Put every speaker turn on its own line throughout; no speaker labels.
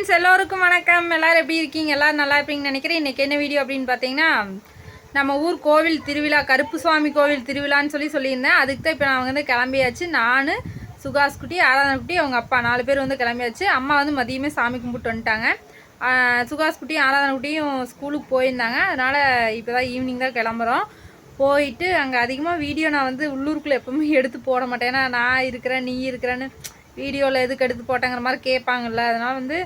Friends எல்லோருக்கும் வணக்கம். எல்லாரும் எப்படி இருக்கீங்க? எல்லோரும் நல்லா இருப்பீங்கன்னு நினைக்கிறேன். இன்னைக்கு என்ன வீடியோ அப்படின்னு பார்த்தீங்கன்னா நம்ம ஊர் கோவில் திருவிழா கருப்பு சுவாமி கோவில் திருவிழான்னு சொல்லி சொல்லியிருந்தேன். அதுக்கு தான் இப்போ நான் வந்து கிளம்பியாச்சு. நான் சுகாஸ் குட்டி ஆராதனை குட்டி அவங்க அப்பா நாலு பேர் வந்து கிளம்பியாச்சு. அம்மா வந்து மதியமே சாமி கும்பிட்டு வந்துட்டாங்க. சுகாஸ் குட்டியும் ஆராதனை குட்டியும் ஸ்கூலுக்கு போயிருந்தாங்க. அதனால் இப்போ தான் ஈவினிங் தான் கிளம்புறோம். போயிட்டு அங்கே அதிகமாக வீடியோ நான் வந்து உள்ளூருக்குள்ளே எப்பவுமே எடுத்து போட மாட்டேன். ஏன்னா நான் இருக்கிறேன் நீ இருக்கிறேன்னு வீடியோவில் எதுக்கு எடுத்து போட்டேங்கிற மாதிரி கேட்பாங்கல்ல. அதனால் வந்து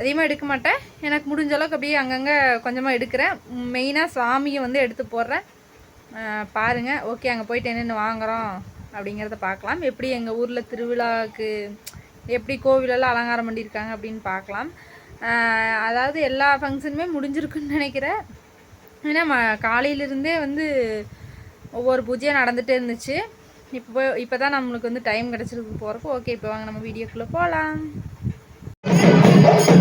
அதிகமாக எடுக்க மாட்டேன். எனக்கு முடிஞ்ச அளவுக்கு அப்படியே அங்கங்கே கொஞ்சமாக எடுக்கிறேன். மெயினாக சாமியை வந்து எடுத்து போடுறேன். பாருங்கள் ஓகே அங்கே போயிட்டு என்னென்ன வாங்குறோம் அப்படிங்கிறத பார்க்கலாம். எப்படி எங்கள் ஊரில் திருவிழாவுக்கு எப்படி கோவிலெல்லாம் அலங்காரம் பண்ணியிருக்காங்க அப்படின்னு பார்க்கலாம். அதாவது எல்லா ஃபங்க்ஷனுமே முடிஞ்சிருக்குன்னு நினைக்கிறேன். ஏன்னா ம காலையிலேருந்தே வந்து ஒவ்வொரு பூஜையும் நடந்துகிட்டே இருந்துச்சு. இப்போ இப்போ தான் நம்மளுக்கு வந்து டைம் கிடச்சிருக்கு போகிறப்போ ஓகே இப்போ வாங்க நம்ம வீடியோக்குள்ளே போகலாம்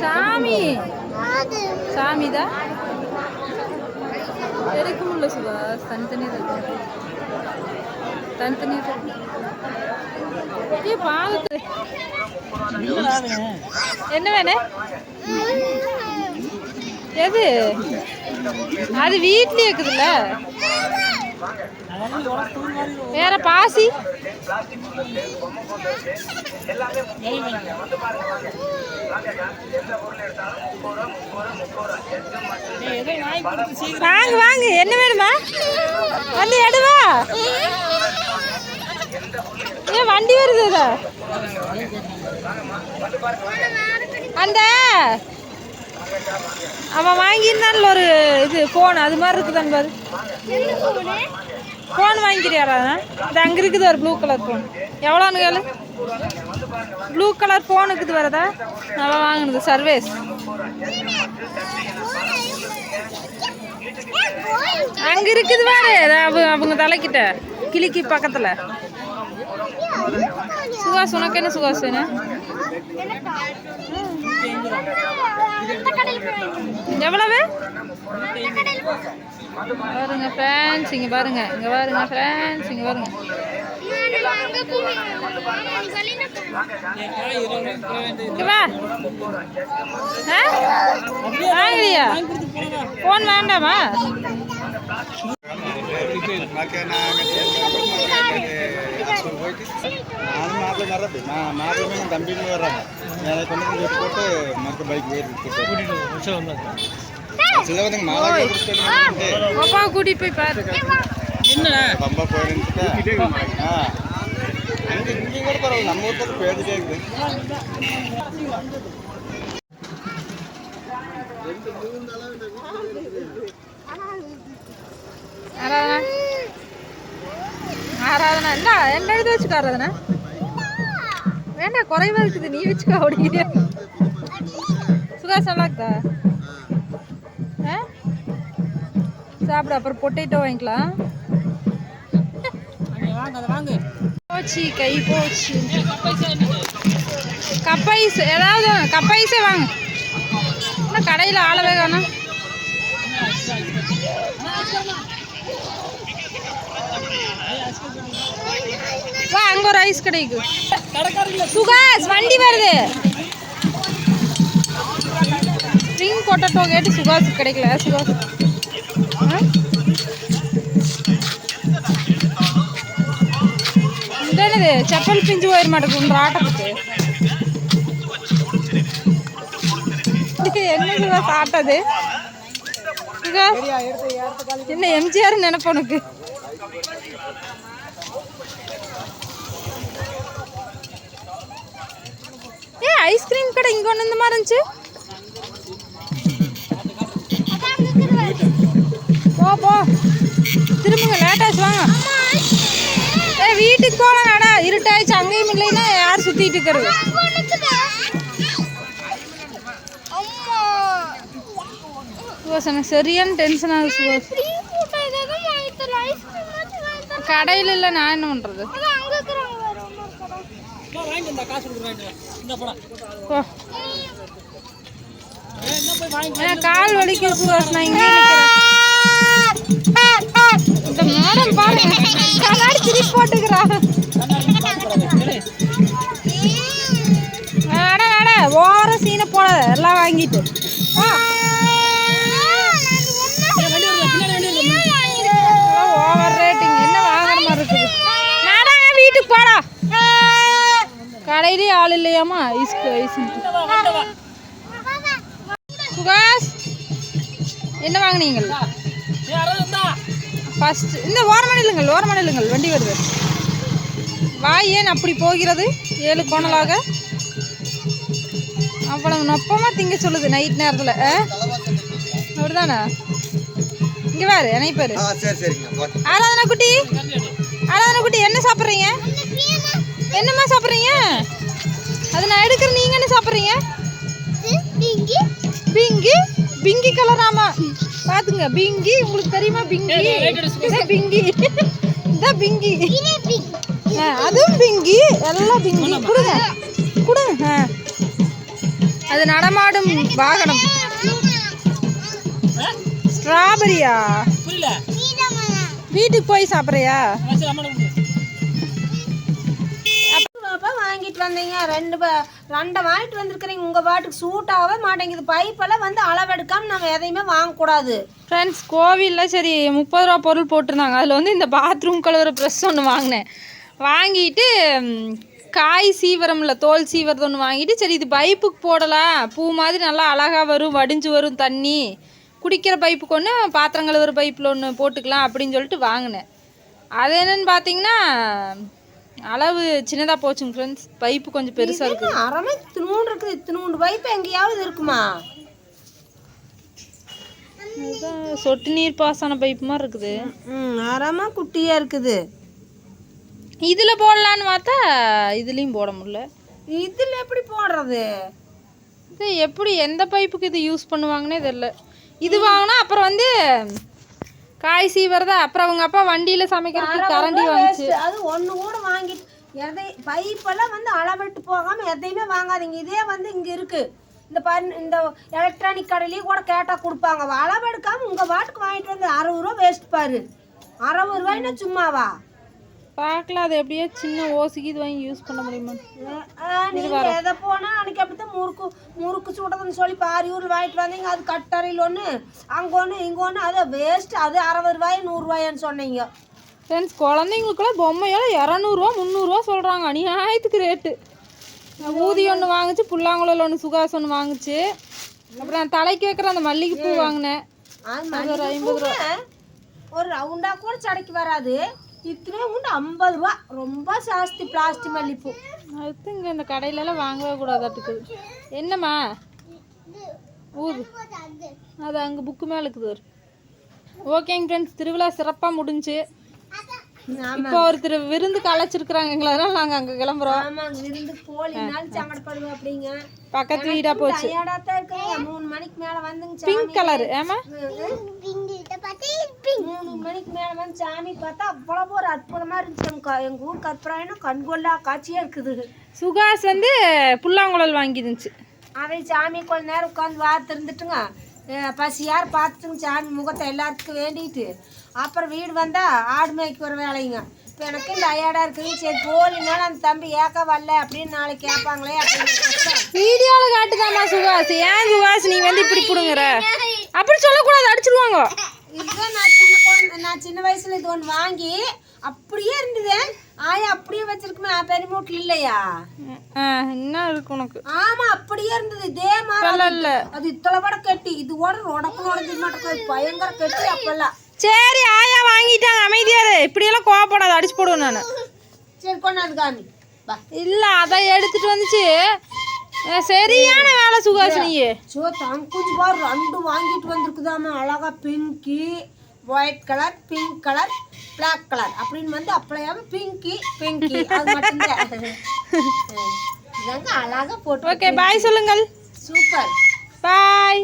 சாமி. சாமி
தான் எடுக்க முடியல சுபாஷ் தனித்தனியாக தான் இருக்கு. தனித்தனியாக தான் இருக்கு. ஏய் பாலத்து என்ன வேணே? எது? அது வீட்லயே இருக்குதுல்ல? வேற பாசி. வாங்க வாங்க. என்ன வேணுமா? வந்து எடுவா. ஏ வண்டி வருது அந்த அவன் வாங்கியிருந்தான்ல ஒரு இது ஃபோன் அது மாதிரி இருக்குதான் பாரு ஃபோன் வாங்கிக்கிறியாரா இது அங்கே இருக்குது ஒரு ப்ளூ கலர் ஃபோன் எவ்வளோன்னு கேளு. ப்ளூ கலர் ஃபோன் இருக்குது வரதா நல்லா வாங்கினது சர்வேஸ் அங்கே இருக்குது பாரு. அவங்க அவங்க தலைக்கிட்ட. கிளிக்கு பக்கத்தில். சுகாசு உனக்கு என்ன சுகாசுன்னு எவ்வளவு? பாருங்க ஃப்ரெண்ட்ஸ் இங்க பாருங்க இங்க பாருங்க ஃப்ரெண்ட்ஸ் இங்க பாருங்க. இங்க வா. ஆ? வாங்கலையா ஃபோன் வேண்டாமா?
நான் மாப்பிள்ளை மறந்து நான் மாப்பிள்ளை என் தம்பின்னு வர்றாங்க. என்னை கொண்டு வந்து வீட்டு போட்டு மற்ற பைக் போயிட்டு சில வந்து மாலை
அப்பா கூட்டிட்டு போய் பாரு.
என்ன
ரொம்ப போயிருந்துட்டு ஆ. இங்கே இங்கே கூட பரவாயில்ல. நம்ம ஊர் பக்கம் பேசிட்டே இருக்குது.
ஆராதனா ஆராதனா. என்ன என்ன எழுதி வச்சுக்கோ ஆராதனா? வேண்டாம் குறைவா இருக்குது. நீ வச்சுக்கோ அப்படிங்கிறிய இருக்குதா ஆ? சாப்பிடு அப்புறம் பொட்டேட்டோ வாங்கிக்கலாம். போச்சு கை போச்சு. கப்பைஸ் ஏதாவது கப்பைஸே வாங்க. கடையில் ஆளவே காணோம். வா அங்க ஒரு ஐஸ் கிடைக்கு. சுகாஸ் வண்டி வருது. ஸ்ப்ரிங் பொட்டட்டோ கேட்டு சுகாஸ் கிடைக்கல. சுகாஸ் என்னது? செப்பல் பிஞ்சு போயிட மாட்டேங்குது ஆட்டத்துக்கு. என்ன சுகாஸ் ஆட்டது? சுகாஸ் என்ன எம்ஜிஆர் நினைப்பு ஐஸ்கிரீம் கடை இங்க ஒன்று இந்த மாதிரி இருந்துச்சு. போ போ. திரும்புங்க லேட்டாச்சு வாங்க. ஏ வீட்டுக்கு போகலாம் நடா இருட்டாயிடுச்சு அங்கேயும் இல்லைன்னா யார் சுத்திட்டு இருக்கிறது? சுபாஷ் எனக்கு சரியான டென்ஷன் ஆகுது சுபாஷ். கடையில் இல்லை நான் என்ன பண்ணுறது கால் வலிக்கும் சுபாஷ் இங்கே இந்த மேடம் பாருங்க கண்ணாடி திருப்பி போட்டுக்கிறா. வேட வேட ஓர சீனை போடாத எல்லாம் வாங்கிட்டு. ஓவர் ரேட்டிங் என்ன வாங்குற மாதிரி இருக்குது நாடாங்க வீட்டுக்கு போடா கடையிலே ஆள் இல்லையாமா சுகாஷ் என்ன வாங்குனீங்கள்? ஃபர்ஸ்ட் இந்த ஓரமான இல்லுங்கள் ஓரமான இல்லுங்கள் வண்டி வருது. வாய் ஏன் அப்படி போகிறது? ஏழு கோணலாக. அவ்வளவு நொப்பமாக திங்க சொல்லுது நைட் நேரத்தில் அப்படிதானே இங்கே பாரு என்னை பாரு.
ஆ சரி சரிங்க
ஆராதனா குட்டி? ஆராதனா குட்டி என்ன சாப்பிட்றீங்க? என்னம்மா சாப்பிட்றீங்க? அது நான் எடுக்கிறேன் நீங்கள் என்ன சாப்பிட்றீங்க? பிங்கி. பிங்கி? கலர் ஆமா. பாத்துங்க பிங்கி உங்களுக்கு தெரியுமா பிங்கி? இதே பிங்கி. இந்த பிங்கி. ஆ, அதுவும் பிங்கி. எல்லாம் பிங்கி. கொடுங்க. கொடுங்க. அது நடமாடும் வாகனம். ஸ்ட்ராபெரியா? வீட்டுக்கு போய் சாப்பிட்றியா?
வாங்கிட்டு வந்தீங்க? ரெண்டு ரெண்டை வாங்கிட்டு வந்திருக்கிறீங்க. உங்கள் பாட்டுக்கு சூட் ஆகவே மாட்டேங்குது. பைப்பெல்லாம் வந்து அளவெடுக்காம நம்ம எதையுமே வாங்கக்கூடாது.
ஃப்ரெண்ட்ஸ் கோவிலில் சரி முப்பது ரூபா பொருள் போட்டிருந்தாங்க. அதில் வந்து இந்த பாத்ரூம் கழுவுற ப்ரெஸ் ஒன்று வாங்கினேன். வாங்கிட்டு காய் சீவரம்ல தோல் சீவரது ஒன்று வாங்கிட்டு சரி இது பைப்புக்கு போடலாம் பூ மாதிரி நல்லா அழகாக வரும் வடிஞ்சு வரும் தண்ணி. குடிக்கிற பைப்புக்கு ஒன்று பாத்திரம் கழுவுற பைப்பில் ஒன்று போட்டுக்கலாம் அப்படின்னு சொல்லிட்டு வாங்கினேன். அது என்னென்னு பார்த்தீங்கன்னா அளவு சின்னதாக போச்சுங்க ஃப்ரெண்ட்ஸ் பைப்பு கொஞ்சம் பெருசாக இருக்குது.
அறமே இத்தினூண்டு இருக்குது இத்தினூண்டு பைப்பு எங்கேயாவது இருக்குமா?
சொட்டு நீர் பாசன பைப்பு மாதிரி இருக்குது.
ம் அறமா குட்டியாக இருக்குது.
இதில் போடலான்னு பார்த்தா இதுலேயும் போட முடியல.
இதில் எப்படி போடுறது?
இது எப்படி எந்த பைப்புக்கு இது யூஸ் பண்ணுவாங்கன்னே தெரியல. இது வாங்கினா அப்புறம் வந்து காய் சீவறத? அப்புறம் அவங்க அப்பா வண்டியில் சமைக்கிறதுக்கு கரண்டி வாங்கிச்சு.
அது ஒன்று கூட வாங்கிட்டு எதை பைப்பெல்லாம் வந்து அளவிட்டு போகாமல் எதையுமே வாங்காதீங்க. இதே வந்து இங்கே இருக்குது இந்த பன் இந்த எலக்ட்ரானிக் கடையிலேயே கூட கேட்டால் கொடுப்பாங்க. அளவெடுக்காமல் உங்கள் பாட்டுக்கு வாங்கிட்டு வந்து அறுபது ரூபா வேஸ்ட் பாரு. அறுபது ரூபாய்னா சும்மாவா?
பார்க்கலாம் அது எப்படியோ சின்ன ஓசிக்கு இது வாங்கி யூஸ் பண்ண முடியுமா?
நீங்க எதை போனா அன்னைக்கு அப்படித்தான் முறுக்கு முறுக்கு சுடுறதுன்னு சொல்லி பாரியூரில் வாங்கிட்டு வந்தீங்க அது கட்டறையில் ஒன்று அங்கே ஒன்று இங்கே ஒன்று அது வேஸ்ட் அது அறுபது ரூபாய் நூறுரூவாயான்னு சொன்னீங்க.
ஃப்ரெண்ட்ஸ் குழந்தைங்களுக்குலாம் பொம்மையெல்லாம் இரநூறுவா முந்நூறுரூவா சொல்கிறாங்க அநியாயத்துக்கு ரேட்டு ஊதி ஒன்று வாங்குச்சு புல்லாங்குழல் ஒன்று சுகாஸ் ஒன்று வாங்குச்சு. அப்புறம் நான் தலைக்கு வைக்கிற அந்த மல்லிகைப்பூ வாங்கினேன்.
அது மல்லிகைப்பூவே ஒரு ரவுண்டா கூட சடைக்கு வராது. இத்தனை உண்டு? ஐம்பது ரூபா. ரொம்ப ஜாஸ்தி பிளாஸ்டிக் மல்லிப்பூ.
அது இங்கே இந்த கடையிலலாம் வாங்கவே கூடாதாட்டுக்குது என்னம்மா? ஊது. அது அங்கே புக்கு மேலே இருக்குது ஒரு ஓகேங்க ஃப்ரெண்ட்ஸ் திருவிழா சிறப்பாக முடிஞ்சு. இப்போ ஒருத்தர் விருந்துக்கு அழைச்சிருக்கிறாங்க எங்களை அதனால நாங்கள் அங்கே கிளம்புறோம்.
ஆமாங்க விருந்து கோழினாலும் சங்கடப்படுவோம் அப்படிங்க.
பக்கத்து வீடாக போச்சு.
மூணு மணிக்கு மேலே வந்துங்க
பிங்க் கலர் ஏமா
மூணு மணிக்கு மேல வந்து சாமி பார்த்தா அவ்வளவு ஒரு அற்புதமா இருந்துச்சு. எங்க க- எங்க ஊர் கற்பூரம் கண்கொள்ளா காட்சியா இருக்குது.
சுகாஸ் வந்து புல்லாங்குழல் வாங்கிருந்துச்சு.
அதை சாமி கொஞ்ச நேரம் உட்காந்து வார்த்து இருந்துட்டுங்க அஹ் பசியார் பார்த்துட்டுங்க சாமி முகத்தை எல்லாத்துக்கும் வேண்டிட்டு. அப்புறம் வீடு வந்தா ஆடு மேய்க்கு வர வேலைங்க. இப்போ எனக்கு டயர்டா இருக்குது. சரி போலினாலும் அந்த தம்பி ஏக்கா வரல அப்படின்னு நாளைக்கு கேட்பாங்களே அப்படின்னு
வீடியோவில் காட்டுதாம்மா சுகாஸ். ஏன் சுகாஸ் நீ வந்து இப்படி பிடுங்குற? அப்படி சொல்லக்கூடாது அடிச்சிருவாங்க.
இதுதான் நான் நான் சின்ன வயசுல இது ஒன்று வாங்கி அப்படியே இருந்தது ஆயா அப்படியே வச்சிருக்குமே பெரிய மூட்டில் இல்லையா?
என்ன இருக்கு உனக்கு.
ஆமா அப்படியே இருந்தது. இதே மாதிரி
இல்ல.
அது இத்தனை கூட கெட்டி இது கூட உடக்கு உடஞ்சி மாட்டேங்குது பயங்கர கெட்டி அப்பெல்லாம்.
சரி ஆயா வாங்கிட்டாங்க. அமைதியாரு இப்படியெல்லாம் கோவப்படாத அடிச்சு போடுவேன் நான்.
சரி கொண்டாந்து காமி.
இல்ல அதை எடுத்துட்டு வந்துச்சு. சரியான வேலை சுகாசினியே
சோ தங்குஞ்சு பாரு ரெண்டு வாங்கிட்டு வந்திருக்குதாமா அழகா Pinki. White colour pink colour black colour அப்படின்னு வந்து அப்படியாம பிங்கி பிங்கி அது மட்டும்தான். இதாங்க அழகாக போட்டு
ஓகே பாய் சொல்லுங்கள்.
சூப்பர்
பாய்